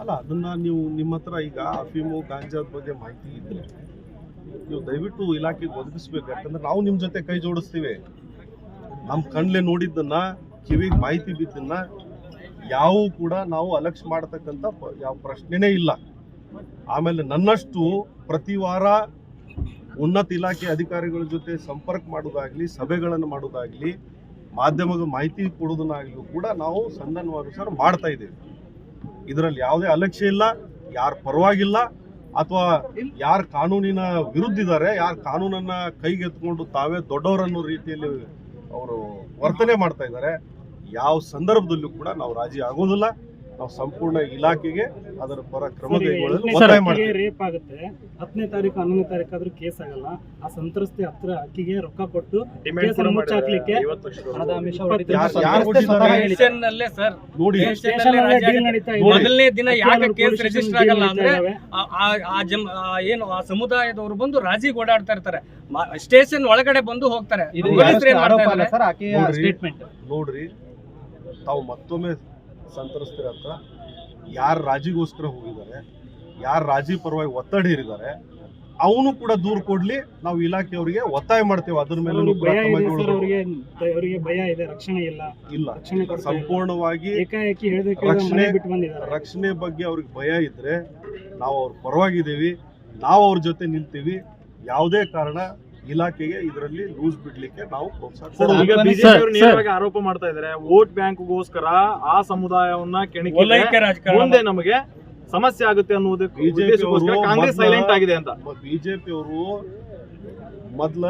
ಅಲ್ಲ, ಅದನ್ನ ನೀವು ನಿಮ್ಮ ಹತ್ರ ಈಗ ಅಫೀಮು ಗಾಂಜಾದ ಬಗ್ಗೆ ಮಾಹಿತಿ ಇದ್ರೆ ನೀವು ದಯವಿಟ್ಟು ಇಲಾಖೆಗೆ ಒದಗಿಸ್ಬೇಕು. ಯಾಕಂದ್ರೆ ನಾವು ನಿಮ್ಮ ಜೊತೆ ಕೈ ಜೋಡಿಸ್ತೀವಿ. ನಮ್ಮ ಕಣ್ಲೆ ನೋಡಿದ್ದನ್ನ, ಕಿವಿಗೆ ಮಾಹಿತಿ ಬಿದ್ದನ್ನ ಯಾವ ಕೂಡ ನಾವು ಅಲಕ್ಷ ಮಾಡತಕ್ಕಂಥ ಯಾವ ಪ್ರಶ್ನೆನೇ ಇಲ್ಲ. ಆಮೇಲೆ ನನ್ನಷ್ಟು ಪ್ರತಿ ವಾರ ಉನ್ನತ ಇಲಾಖೆ ಅಧಿಕಾರಿಗಳ ಜೊತೆ ಸಂಪರ್ಕ ಮಾಡೋದಾಗ್ಲಿ, ಸಭೆಗಳನ್ನು ಮಾಡೋದಾಗ್ಲಿ, ಮಾಧ್ಯಮದ ಮಾಹಿತಿ ಕೊಡೋದನ್ನಾಗ್ಲಿ ಕೂಡ ನಾವು ಸಂಧಾನವಾಗುಸಾರ ಮಾಡ್ತಾ ಇದ್ದೀವಿ. ಇದರಲ್ಲಿ ಯಾವುದೇ ಅಲಕ್ಷ್ಯ ಇಲ್ಲ ಯಾರ ಪರವಾಗಿಲ್ಲ ಅಥವಾ ಯಾರು ಕಾನೂನಿನ ವಿರುದ್ಧ ಇದ್ದಾರೆ ಯಾರು ಕಾನೂನನ್ನ ಕೈಗೆತ್ಕೊಂಡು ತಾವೇ ದೊಡ್ಡವರನ್ನೋ ರೀತಿಯಲ್ಲಿ ಅವರು ವರ್ತನೆ ಮಾಡ್ತಾ ಇದ್ದಾರೆ. ಯಾವ ಸಂದರ್ಭದಲ್ಲೂ ಕೂಡ ನಾವು ರಾಜಿ ಆಗೋದಿಲ್ಲ. ನಾವು ಸಂಪೂರ್ಣ ಇಲಾಖೆಗೆ ಅದರ ಪರ ಕ್ರಮ ಕೈಗೊಳ್ಳಲು ಒತ್ತಾಯ ಮಾಡ್ತೀವಿ. ರೇಪ್ ಆಗುತ್ತೆ. ಹತ್ತನೇ ತಾರೀಕು ಹನ್ನೊಂದನೇ ತಾರೀಕು ಆದ್ರೂ ಕೇಸ್ ಆಗಲ್ಲ. ಆ ಸಂತ್ರಸ್ತೆ ಹತ್ರ ಅಕ್ಕಿಗೆ ರೊಕ್ಕ ಕೊಟ್ಟು ಮುಚ್ಚಾಕ್ಲಿಕ್ಕೆ ಸ್ಟೇಷನ್ನಲ್ಲೇ ಸರ್. ನೋಡಿ. ಸ್ಟೇಷನ್ ಅಲ್ಲೇ ಡೀಲ್ ನಡೀತಾ ಇದೆ. ಮೊದಲನೇ ದಿನ ಯಾಕೆ ಕೇಸ್ ರಿಜಿಸ್ಟರ್ ಆಗಲ್ಲ ಅಂದ್ರೆ ಆ- ಜಮ್ ಆ ಏನು ಆ ಸಮುದಾಯದವರು ಬಂದು ರಾಜಿ ಓಡಾಡ್ತಾ ಇರ್ತಾರೆ. ಸ್ಟೇಷನ್ ಒಳಗಡೆ ಬಂದು ಹೋಗ್ತಾರೆ. ನೋಡ್ರಿ. ತಾವು ಮತ್ತೊಮ್ಮೆ ಸಂತ್ರಸ್ತರ ಹತ್ರ ಯಾರು ರಾಜಿಗೋಸ್ಕರ ಹೋಗಿದ್ದಾರೆ ಯಾರು ರಾಜಿ ಪರವಾಗಿ ಒತ್ತಡ ಹೇರಿದ್ದಾರೆ ಅವನು ಕೂಡ ದೂರ ಕೊಡ್ಲಿ ನಾವು ಇಲಾಖೆಯವರಿಗೆ ಒತ್ತಾಯ ಮಾಡ್ತೇವೆ. ಅದ್ರ ಮೇಲೆ ಅವ್ರಿಗೆ ಭಯ ಇದೆ ಸರ್ ಅವರಿಗೆ ಅವರಿಗೆ ಭಯ ಇದೆ ರಕ್ಷಣೆ ಇಲ್ಲ. ಸಂಪೂರ್ಣವಾಗಿ ರಕ್ಷಣೆ- ರಕ್ಷಣೆ ಬಗ್ಗೆ ಅವ್ರಿಗೆ ಭಯ ಇದ್ರೆ ನಾವು ಅವ್ರ ಪರವಾಗಿದ್ದೀವಿ. ನಾವು ಅವ್ರ ಜೊತೆ ನಿಲ್ತೀವಿ. ಯಾವುದೇ ಕಾರಣ ಇಲಾಖೆಗೆ ಇದರಲ್ಲಿ ಲೂಸ್ ಬಿಡ್ಲಿಕ್ಕೆ ನಾವು ಪ್ರೋತ್ಸಾಹ ಸರ್, ಕೊಡೋದಿಲ್ಲ. ಬಿಜೆಪಿ ಅವರು ನೇರವಾಗಿ ಆರೋಪ ಮಾಡ್ತಾ ಇದ್ದಾರೆ ವೋಟ್ ಬ್ಯಾಂಕ್ಗೋಸ್ಕರ ಆ ಸಮುದಾಯವನ್ನ ಕೆಣಕಿ ಮುಂದೆ ನಮಗೆ ಸಮಸ್ಯೆ ಆಗುತ್ತೆ ಅನ್ನೋದಕ್ಕೆ ಬಿಜೆಪಿ ಕಾಂಗ್ರೆಸ್ ಮೊದ್ಲ- ಸೈಲೆಂಟ್ ಆಗಿದೆ ಅಂತ. ಬಿಜೆಪಿ ಅವರು ಮೊದಲ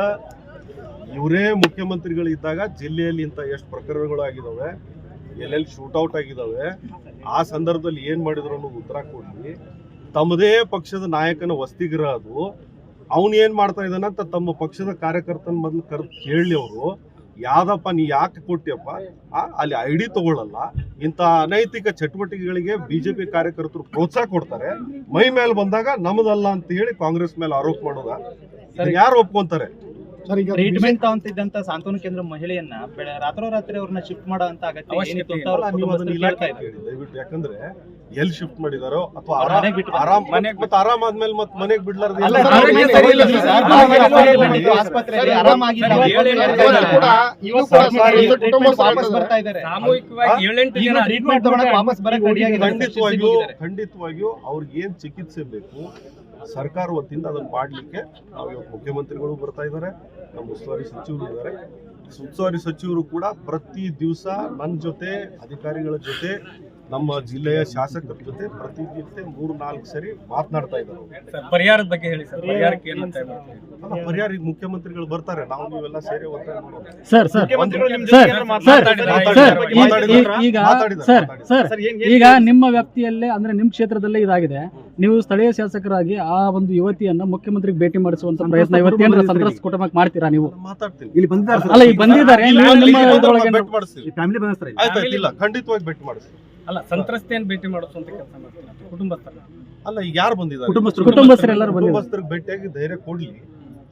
ಇವರೇ ಮುಖ್ಯಮಂತ್ರಿಗಳಿದ್ದಾಗ ಜಿಲ್ಲೆಯಲ್ಲಿ ಇಂಥ ಎಷ್ಟು ಪ್ರಕರಣಗಳು ಆಗಿದಾವೆ ಎಲ್ಲೆಲ್ಲಿ ಶೂಟೌಟ್ ಆಗಿದಾವೆ ಆ ಸಂದರ್ಭದಲ್ಲಿ ಏನ್ ಮಾಡಿದ್ರು ಅನ್ನೋ ಉತ್ತರ ಕೊಡ್ಲಿ ತಮ್ಮದೇ ಪಕ್ಷದ ನಾಯಕನ ವಸ್ತಿಗರ ಅದು. ಅವನು ಏನು ಮಾಡ್ತಾ ಇದ್ದಾನಂತ ತಮ್ಮ ಪಕ್ಷದ ಕಾರ್ಯಕರ್ತನ ಮೊದಲು ಕರ್ ಕೇಳಲಿ ಅವರು. ಯಾವ್ದಪ್ಪ, ನೀ ಯಾಕೆ ಕೊಟ್ಟಿಯಪ್ಪ ಅಲ್ಲಿ ಐ ಡಿ ತಗೊಳ್ಳಲ್ಲ ಇಂಥ ಅನೈತಿಕ ಚಟುವಟಿಕೆಗಳಿಗೆ ಬಿಜೆಪಿ ಕಾರ್ಯಕರ್ತರು ಪ್ರೋತ್ಸಾಹ ಕೊಡ್ತಾರೆ. ಮೈ ಮೇಲೆ ಬಂದಾಗ ನಮ್ದಲ್ಲ ಅಂತ ಹೇಳಿ ಕಾಂಗ್ರೆಸ್ ಮೇಲೆ ಆರೋಪ ಮಾಡೋದ. ಯಾರು ಒಪ್ಕೊಂತಾರೆ? ಟ್ರೀಟ್ಮೆಂಟ್ ತಗೊಂತಿದ್ದಂತ ಸಾಂತ್ವನ ಕೇಂದ್ರ ಮಹಿಳೆಯನ್ನ ರಾತ್ರೋರಾತ್ರಿ ಅವ್ರನ್ನ ಶಿಫ್ಟ್ ಮಾಡೋ ಅಂತ ಅಗತ್ಯ ಯಾಕಂದ್ರೆ ಎಲ್ಲಿ ಶಿಫ್ಟ್ ಮಾಡಿದಾರೋ ಅಥವಾ ಆರಾಮ್ ಮನೆಗ್ ಮತ್ತೆ ಆರಾಮ್ ಆದ್ಮೇಲೆ ಮತ್ತೆ ಮನೆಗ್ ಬಿಡ್ಲಾರ್ದು ಖಂಡಿತವಾಗಿಯೂ ಖಂಡಿತವಾಗಿಯೂ ಅವ್ರಿಗೆ ಏನ್ ಚಿಕಿತ್ಸೆ ಬೇಕು ಸರ್ಕಾರ ವತಿಯಿಂದ ಅದನ್ನ ಮಾಡ್ಲಿಕ್ಕೆ ನಾವು ಇವತ್ತು ಮುಖ್ಯಮಂತ್ರಿಗಳು ಬರ್ತಾ ಇದ್ದಾರೆ. ನಮ್ಮ ಉಸ್ತುವಾರಿ ಸಚಿವರು ಇದ್ದಾರೆ. ಉಸ್ತುವಾರಿ ಸಚಿವರು ಕೂಡ ಪ್ರತಿ ದಿವಸ ನನ್ನ ಜೊತೆ ಅಧಿಕಾರಿಗಳ ಜೊತೆ ನಮ್ಮ ಜಿಲ್ಲೆಯ ಶಾಸಕರ ಜೊತೆ ಪ್ರತಿನಿತ್ಯ ಮೂರು ನಾಲ್ಕು ಸರಿ ಮಾತನಾಡ್ತಾ ಇದ್ದಾರೆ ಸರ್, ಪರಿಹಾರದ ಬಗ್ಗೆ ಹೇಳಿ ಸರ್. ಪರಿಹಾರಕ್ಕೆ ಏನಂತ? ಅಲ್ಲ, ಪರಿಹಾರ ಈಗ ಮುಖ್ಯಮಂತ್ರಿಗಳು ಬರ್ತಾರೆ. ನಾವು ನೀವೆಲ್ಲ ಸೇರಿ ಒತ್ತಾಯ ಮಾಡೋಣ ಸರ್ ಸರ್. ಈಗ ಸರ್ ಸರ್ ಈಗ ನಿಮ್ಮ ವ್ಯಾಪ್ತಿಯಲ್ಲೇ ಅಂದ್ರೆ ನಿಮ್ಮ ಕ್ಷೇತ್ರದಲ್ಲೇ ಇದಾಗಿದೆ. ನೀವು ಸ್ಥಳೀಯ ಶಾಸಕರಾಗಿ ಆ ಒಂದು ಯುವತಿಯನ್ನ ಮುಖ್ಯಮಂತ್ರಿಗೆ ಭೇಟಿ ಮಾಡಿಸುವಂತ ಪ್ರಯತ್ನ ಇವತ್ತೇನಾರ ಸಂತ್ರಸ್ತ ಕುಟುಂಬಕ್ಕೆ ಮಾಡ್ತೀರಾ ನೀವು? ಇಲ್ಲಿ ಬಂದಿದ್ದಾರೆ ಅಲ್ಲ ಈಗ ಬಂದಿದ್ದಾರೆ. ನೀವು ನಿಮ್ಮ ಮಾಡಿಸ್ತೀವಿ ಫ್ಯಾಮಿಲಿ ಇಲ್ಲ ಖಂಡಿತವಾಗಿ ಭೇಟಿ ಮಾಡಿಸ್ತೀವಿ ಅಲ್ಲ ಸಂತ್ರಸ್ತೆಯನ್ನು ಭೇಟಿ ಅಂತ ಕೆಲಸ ಮಾಡ್ತೀನಿ ಕುಟುಂಬಸ್ಥರ ಅಲ್ಲ ಈಗ ಯಾರು ಬಂದಿದ್ದಾರೆ? ಕುಟುಂಬಸ್ಥರು. ಕುಟುಂಬಸ್ಥರೆಲ್ಲರೂ ಬಂದಿದ್ದಾರೆ. ಕುಟುಂಬಸ್ಥರಿಗೆ ಭೇಟಿಯಾಗಿ ಧೈರ್ಯ ಕೊಡ್ಲಿ.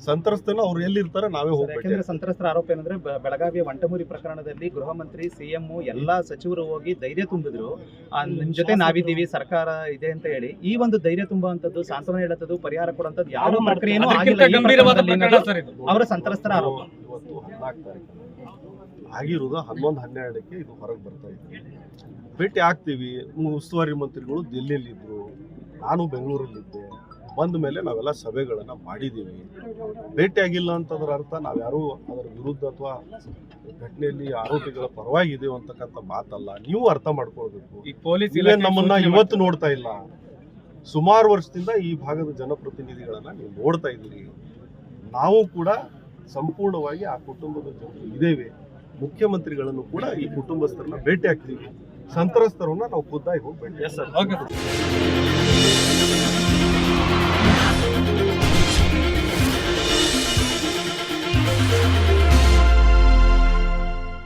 ಸಂತ್ರಸ್ತನ ಅವ್ರು ಎಲ್ಲಿರ್ತಾರೆ ನಾವೇ ಹೋಗ್ಬೇಕು ಯಾಕಂದ್ರೆ ಸಂತ್ರಸ್ತರ ಆರೋಪ ಏನಂದ್ರೆ ಬೆಳಗಾವಿಯ ವಂಟಮೂರಿ ಪ್ರಕರಣದಲ್ಲಿ ಗೃಹ ಮಂತ್ರಿ ಸಿಎಂ ಎಲ್ಲಾ ಸಚಿವರು ಹೋಗಿ ಧೈರ್ಯ ತುಂಬಿದ್ರು. ಆ, ನಿಮ್ ಜೊತೆ ನಾವಿದ್ದೀವಿ ಸರ್ಕಾರ ಇದೆ ಅಂತ ಹೇಳಿ. ಈ ಒಂದು ಧೈರ್ಯ ತುಂಬುವಂತದ್ದು ಸಾಂತ್ವನ ಹೇಳುವಂತದ್ದು ಪರಿಹಾರ ಕೊಡುವಂತದ್ದು ಯಾವ ಯಾರು ಪ್ರಕ್ರಿಯೆನೂ ಆಗಿಲ್ಲ. ಗಂಭೀರವಾದ ಪ್ರಕರಣ ಸರ್ ಇದು. ಅವರ ಸಂತ್ರಸ್ತರ ಆರೋಪ. ಆಗಿರುವುದು ಹನ್ನೊಂದು ಹನ್ನೆರಡಕ್ಕೆ ಇದು ಹೊರಗೆ ಬರ್ತಾ ಇದೆ. ಭೇಟಿ ಆಗ್ತೀವಿ. ಉಸ್ತುವಾರಿ ಮಂತ್ರಿಗಳು ದಿಲ್ಲಿಯಲ್ಲಿದ್ದರು ನಾನು ಬೆಂಗಳೂರಲ್ಲಿದ್ದೆ. ಬಂದ ಮೇಲೆ ನಾವೆಲ್ಲ ಸಭೆಗಳನ್ನು ಮಾಡಿದ್ದೀವಿ. ಭೇಟಿ ಆಗಿಲ್ಲ ಅಂತಂದ್ರ ಅರ್ಥ ನಾವ್ಯಾರೂ ಅದರ ವಿರುದ್ಧ ಅಥವಾ ಘಟನೆಯಲ್ಲಿ ಆರೋಪಿಗಳ ಪರವಾಗಿದ್ದೀವಿ ಅಂತಕ್ಕಂಥ ಮಾತಲ್ಲ. ನೀವು ಅರ್ಥ ಮಾಡ್ಕೊಳ್ಬೇಕು. ಈ ಪೊಲೀಸ್ ಇಲ್ಲೇ ನಮ್ಮನ್ನ ಇವತ್ತು ನೋಡ್ತಾ ಇಲ್ಲ. ಸುಮಾರು ವರ್ಷದಿಂದ ಈ ಭಾಗದ ಜನಪ್ರತಿನಿಧಿಗಳನ್ನ ನೀವು ನೋಡ್ತಾ ಇದ್ದೀರಿ. ನಾವು ಕೂಡ ಸಂಪೂರ್ಣವಾಗಿ ಆ ಕುಟುಂಬದ ಜೊತೆ ಇದ್ದೇವೆ. ಮುಖ್ಯಮಂತ್ರಿಗಳನ್ನು ಕೂಡ ಈ ಕುಟುಂಬಸ್ಥರನ್ನ ಭೇಟಿ ಆಗ್ತೀವಿ. ಸಂತ್ರಸ್ತರನ್ನ ನಾವು ಖುದ್ದಾಗಿ ಹೋಗಿ